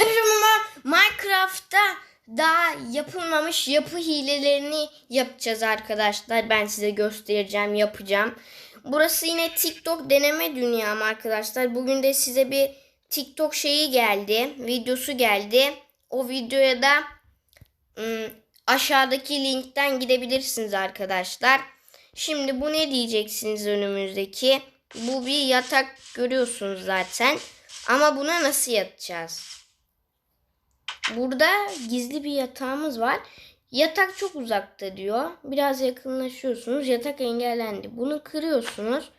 Ama Minecraft'ta daha yapılmamış yapı hilelerini yapacağız arkadaşlar. Ben size göstereceğim, yapacağım. Burası yine TikTok deneme dünyam arkadaşlar. Bugün de size bir TikTok şeyi geldi, videosu geldi. O videoya da ım, aşağıdaki linkten gidebilirsiniz arkadaşlar. Şimdi bu ne diyeceksiniz önümüzdeki? Bu bir yatak görüyorsunuz zaten. Ama buna nasıl yatacağız? Burada gizli bir yatağımız var. Yatak çok uzakta diyor. Biraz yakınlaşıyorsunuz. Yatak engellendi. Bunu kırıyorsunuz.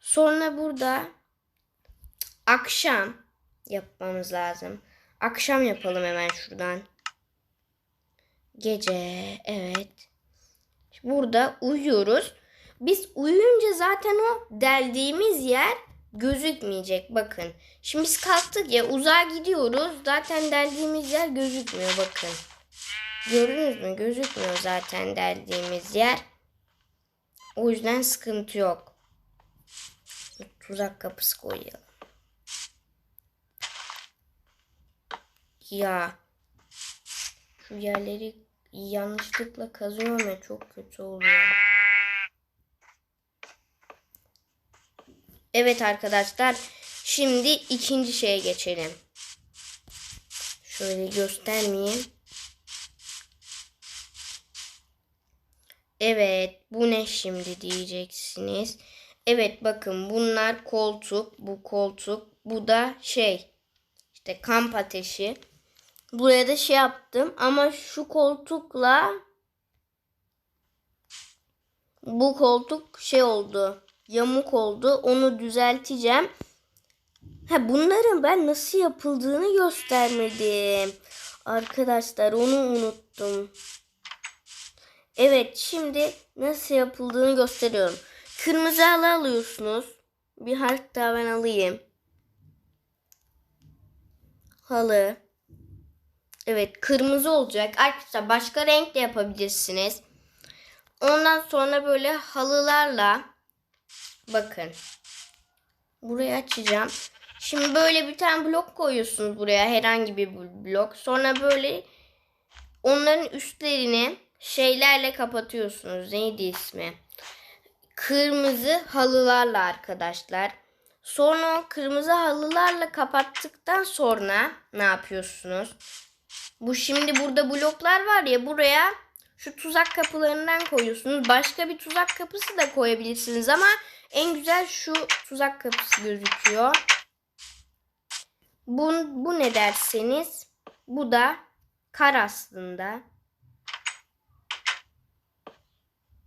Sonra burada akşam yapmamız lazım. Akşam yapalım hemen şuradan. Gece evet. Burada uyuyoruz. Biz uyuyunca zaten o deldiğimiz yer gözükmeyecek. Bakın. Şimdi biz kalktık ya uzağa gidiyoruz. Zaten deldiğimiz yer gözükmüyor bakın. Gördünüz mü? Gözükmüyor zaten deldiğimiz yer. O yüzden sıkıntı yok. Tuzak kapısı koyalım. Ya. Şu yerleri yanlışlıkla kazıyorum ya çok kötü oluyor. Evet arkadaşlar. Şimdi ikinci şeye geçelim. Şöyle göstermeyeyim. Evet bu ne şimdi diyeceksiniz. Evet bakın bunlar koltuk. Bu koltuk. Bu da şey. işte kamp ateşi. Buraya da şey yaptım ama şu koltukla bu koltuk şey oldu. Yamuk oldu. Onu düzelteceğim. Ha bunların ben nasıl yapıldığını göstermedim. Arkadaşlar onu unuttum. Evet şimdi nasıl yapıldığını gösteriyorum. Kırmızı halı alıyorsunuz. Bir harf daha ben alayım. Halı. Evet kırmızı olacak. Arkadaşlar başka renk de yapabilirsiniz. Ondan sonra böyle halılarla bakın. Burayı açacağım. Şimdi böyle bir tane blok koyuyorsunuz buraya. Herhangi bir blok. Sonra böyle onların üstlerini şeylerle kapatıyorsunuz. Neydi ismi? Kırmızı halılarla arkadaşlar. Sonra o kırmızı halılarla kapattıktan sonra ne yapıyorsunuz? Bu şimdi burada bloklar var ya buraya şu tuzak kapılarından koyuyorsunuz. Başka bir tuzak kapısı da koyabilirsiniz ama en güzel şu tuzak kapısı gözüküyor. Bu, bu ne derseniz bu da kar aslında.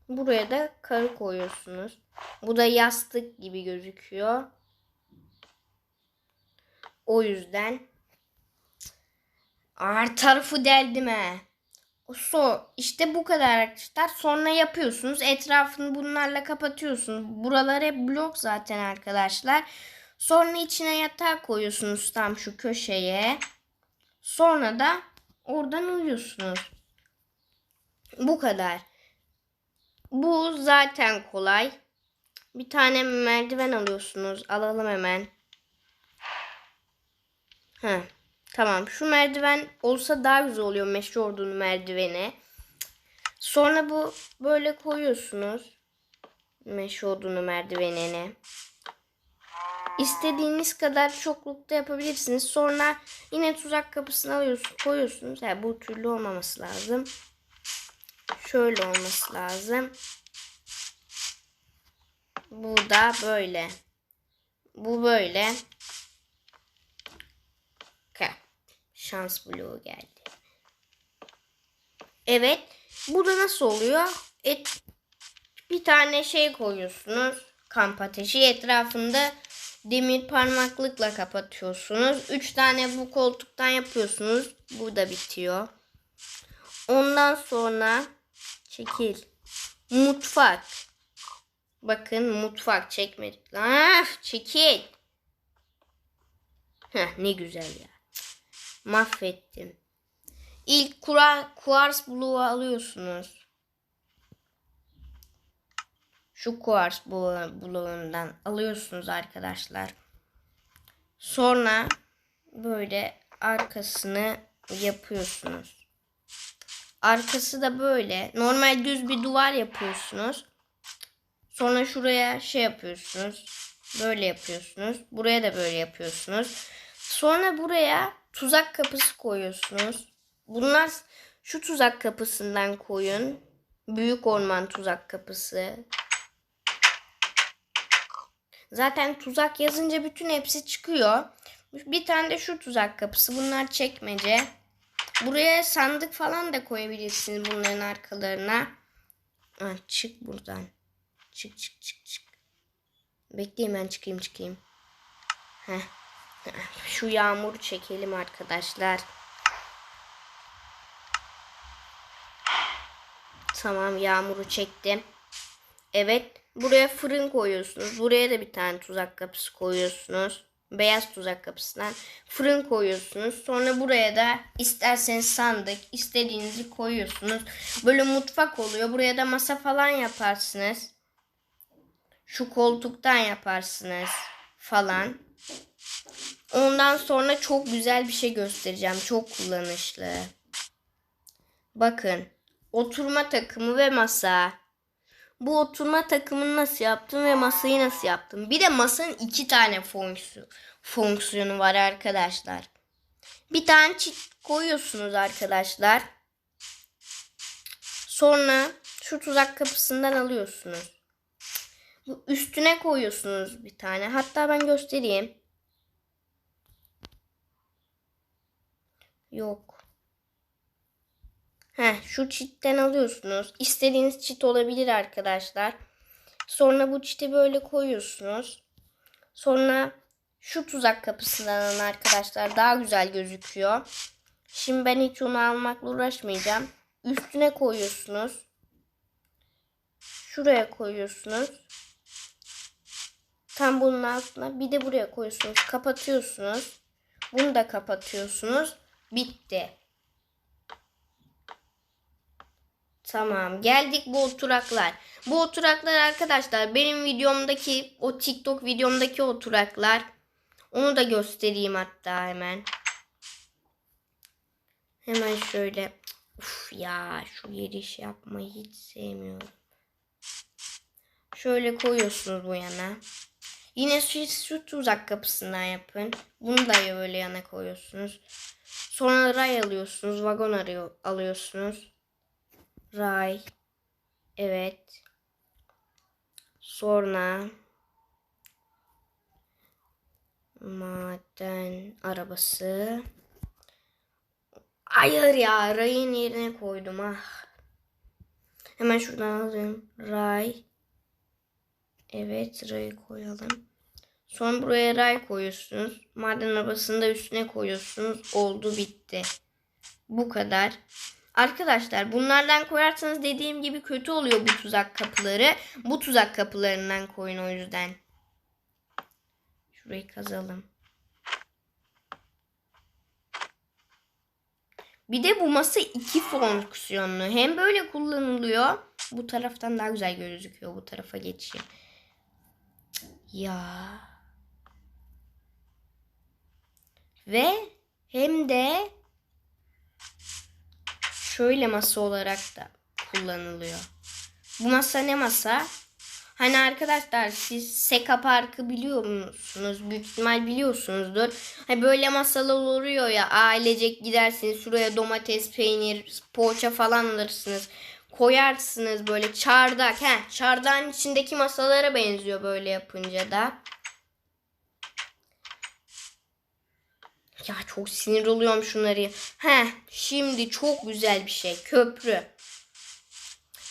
Buraya da karı koyuyorsunuz. Bu da yastık gibi gözüküyor. O yüzden Ağır tarafı deldim he. So, işte bu kadar arkadaşlar. Sonra yapıyorsunuz. Etrafını bunlarla kapatıyorsunuz. Buralar hep blok zaten arkadaşlar. Sonra içine yatağı koyuyorsunuz tam şu köşeye. Sonra da oradan uyuyorsunuz. Bu kadar. Bu zaten kolay. Bir tane merdiven alıyorsunuz. Alalım hemen. Heh. Tamam şu merdiven olsa daha güzel oluyor meşe ordunun merdiveni. Sonra bu böyle koyuyorsunuz. Meşe odunu merdivenine. İstediğiniz kadar çoklukta yapabilirsiniz. Sonra yine tuzak kapısını alıyorsunuz, koyuyorsunuz. Yani bu türlü olmaması lazım. Şöyle olması lazım. Bu da böyle. Bu böyle. Şans bloğu geldi. Evet. Bu da nasıl oluyor? Et, bir tane şey koyuyorsunuz. Kamp ateşi etrafında demir parmaklıkla kapatıyorsunuz. Üç tane bu koltuktan yapıyorsunuz. Bu da bitiyor. Ondan sonra çekil. Mutfak. Bakın mutfak çekmedik. Ah, çekil. Heh, ne güzel ya. Mahvettim. İlk kura, kuars bloğu alıyorsunuz. Şu kuars bloğundan alıyorsunuz arkadaşlar. Sonra böyle arkasını yapıyorsunuz. Arkası da böyle. Normal düz bir duvar yapıyorsunuz. Sonra şuraya şey yapıyorsunuz. Böyle yapıyorsunuz. Buraya da böyle yapıyorsunuz. Sonra buraya tuzak kapısı koyuyorsunuz. Bunlar şu tuzak kapısından koyun. Büyük orman tuzak kapısı. Zaten tuzak yazınca bütün hepsi çıkıyor. Bir tane de şu tuzak kapısı. Bunlar çekmece. Buraya sandık falan da koyabilirsiniz bunların arkalarına. Ha, çık buradan. Çık çık çık çık. Bekleyin ben çıkayım çıkayım. Heh. Şu yağmur çekelim arkadaşlar. Tamam yağmuru çektim. Evet. Buraya fırın koyuyorsunuz. Buraya da bir tane tuzak kapısı koyuyorsunuz. Beyaz tuzak kapısından fırın koyuyorsunuz. Sonra buraya da isterseniz sandık, istediğinizi koyuyorsunuz. Böyle mutfak oluyor. Buraya da masa falan yaparsınız. Şu koltuktan yaparsınız falan. Ondan sonra çok güzel bir şey göstereceğim. Çok kullanışlı. Bakın. Oturma takımı ve masa. Bu oturma takımını nasıl yaptım ve masayı nasıl yaptım? Bir de masanın iki tane fonksiyon, fonksiyonu var arkadaşlar. Bir tane çift koyuyorsunuz arkadaşlar. Sonra şu tuzak kapısından alıyorsunuz. Bu üstüne koyuyorsunuz bir tane. Hatta ben göstereyim. Yok. Heh, şu çitten alıyorsunuz. İstediğiniz çit olabilir arkadaşlar. Sonra bu çiti böyle koyuyorsunuz. Sonra şu tuzak kapısından alın arkadaşlar. Daha güzel gözüküyor. Şimdi ben hiç onu almakla uğraşmayacağım. Üstüne koyuyorsunuz. Şuraya koyuyorsunuz. Tam bunun altına bir de buraya koyuyorsunuz. Kapatıyorsunuz. Bunu da kapatıyorsunuz. Bitti. Tamam geldik bu oturaklar. Bu oturaklar arkadaşlar benim videomdaki o TikTok videomdaki oturaklar. Onu da göstereyim hatta hemen. Hemen şöyle. Uf ya şu şey yapmayı hiç sevmiyorum. Şöyle koyuyorsunuz bu yana. Yine şu, şu tuzak kapısından yapın. Bunu da böyle yana koyuyorsunuz. Sonra ray alıyorsunuz. Vagon arıyor, alıyorsunuz. Ray. Evet. Sonra maden arabası. Hayır ya rayın yerine koydum ah. Hemen şuradan alayım. Ray. Evet rayı koyalım. Sonra buraya ray koyuyorsunuz. Maden arabasını da üstüne koyuyorsunuz. Oldu bitti. Bu kadar. Arkadaşlar bunlardan koyarsanız dediğim gibi kötü oluyor bu tuzak kapıları. Bu tuzak kapılarından koyun o yüzden. Şurayı kazalım. Bir de bu masa iki fonksiyonlu. Hem böyle kullanılıyor. Bu taraftan daha güzel gözüküyor. Bu tarafa geçeyim. Ya. Ve hem de şöyle masa olarak da kullanılıyor. Bu masa ne masa? Hani arkadaşlar siz Seka Parkı biliyor musunuz? Büyük ihtimal biliyorsunuzdur. Hani böyle masalar oluyor ya ailecek gidersiniz şuraya domates, peynir, poğaça falan alırsınız. Koyarsınız böyle çardak. He, çardağın içindeki masalara benziyor böyle yapınca da. Ya çok sinir oluyorum şunları. He, şimdi çok güzel bir şey. Köprü.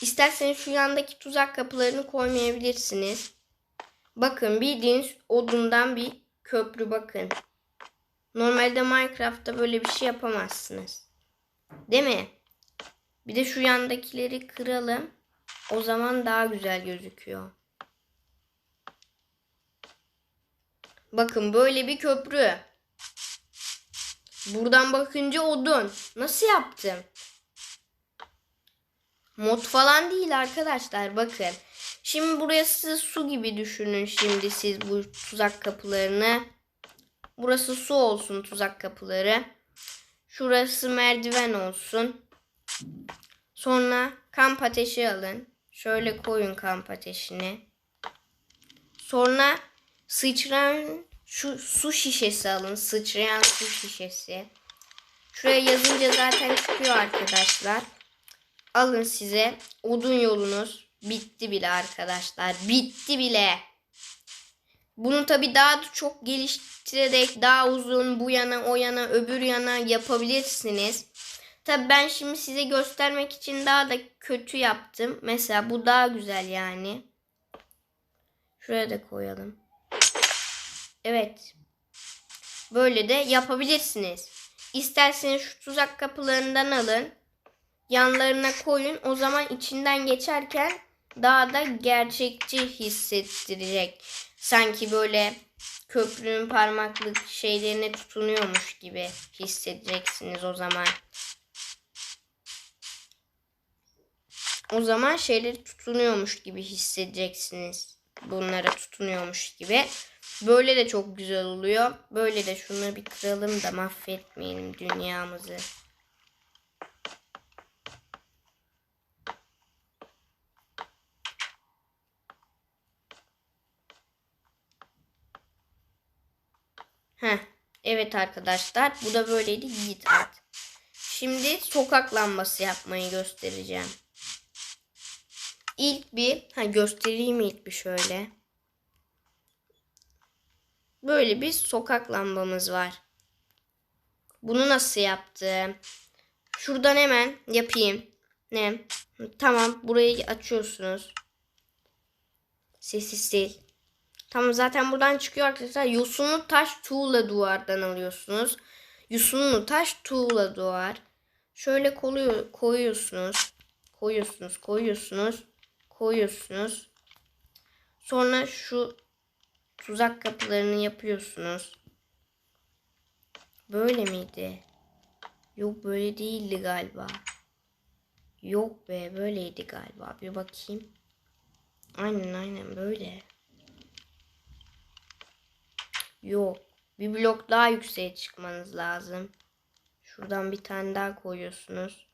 İsterseniz şu yandaki tuzak kapılarını koymayabilirsiniz. Bakın bildiğiniz odundan bir köprü bakın. Normalde Minecraft'ta böyle bir şey yapamazsınız. Değil mi? Bir de şu yandakileri kıralım. O zaman daha güzel gözüküyor. Bakın böyle bir köprü. Buradan bakınca odun. Nasıl yaptım? Mod falan değil arkadaşlar bakın. Şimdi burası su gibi düşünün şimdi siz bu tuzak kapılarını. Burası su olsun tuzak kapıları. Şurası merdiven olsun. Sonra kamp ateşi alın. Şöyle koyun kamp ateşini. Sonra sıçrayan şu su şişesi alın. Sıçrayan su şişesi. Şuraya yazınca zaten çıkıyor arkadaşlar. Alın size odun yolunuz. Bitti bile arkadaşlar. Bitti bile. Bunu tabi daha da çok geliştirerek daha uzun bu yana o yana öbür yana yapabilirsiniz. Tabi ben şimdi size göstermek için daha da kötü yaptım. Mesela bu daha güzel yani. Şuraya da koyalım. Evet. Böyle de yapabilirsiniz. İsterseniz şu tuzak kapılarından alın. Yanlarına koyun. O zaman içinden geçerken daha da gerçekçi hissettirecek. Sanki böyle köprünün parmaklık şeylerine tutunuyormuş gibi hissedeceksiniz o zaman. O zaman şeyleri tutunuyormuş gibi hissedeceksiniz. Bunlara tutunuyormuş gibi. Böyle de çok güzel oluyor. Böyle de şunları bir kıralım da mahvetmeyelim dünyamızı. Heh, evet arkadaşlar bu da böyleydi git at. Şimdi sokak lambası yapmayı göstereceğim. İlk bir ha göstereyim ilk bir şöyle. Böyle bir sokak lambamız var. Bunu nasıl yaptım? Şuradan hemen yapayım. Ne? Tamam burayı açıyorsunuz. Sesi sil. Tamam zaten buradan çıkıyor arkadaşlar. Yosunlu taş tuğla duvardan alıyorsunuz. Yosunlu taş tuğla duvar. Şöyle koyuyor, koyuyorsunuz. Koyuyorsunuz, koyuyorsunuz. Koyuyorsunuz. Sonra şu tuzak kapılarını yapıyorsunuz. Böyle miydi? Yok böyle değildi galiba. Yok be böyleydi galiba. Bir bakayım. Aynen aynen böyle. Yok. Bir blok daha yükseğe çıkmanız lazım. Şuradan bir tane daha koyuyorsunuz.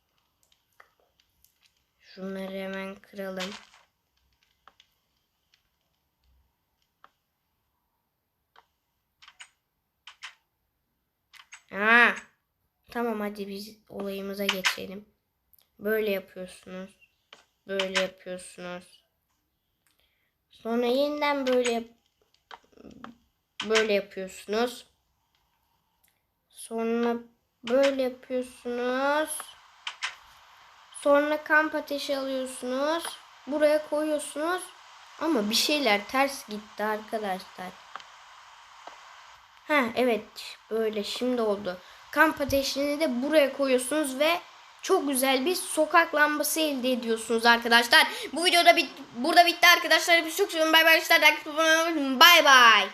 Şunları hemen kıralım. Ha. Tamam hadi biz olayımıza geçelim. Böyle yapıyorsunuz. Böyle yapıyorsunuz. Sonra yeniden böyle böyle yapıyorsunuz. Sonra böyle yapıyorsunuz. Sonra kamp ateşi alıyorsunuz. Buraya koyuyorsunuz. Ama bir şeyler ters gitti arkadaşlar. Ha evet böyle şimdi oldu. Kamp ateşini de buraya koyuyorsunuz ve çok güzel bir sokak lambası elde ediyorsunuz arkadaşlar. Bu videoda bit burada bitti arkadaşlar. Biz çok seviyorum. Bay bay. Bay bay.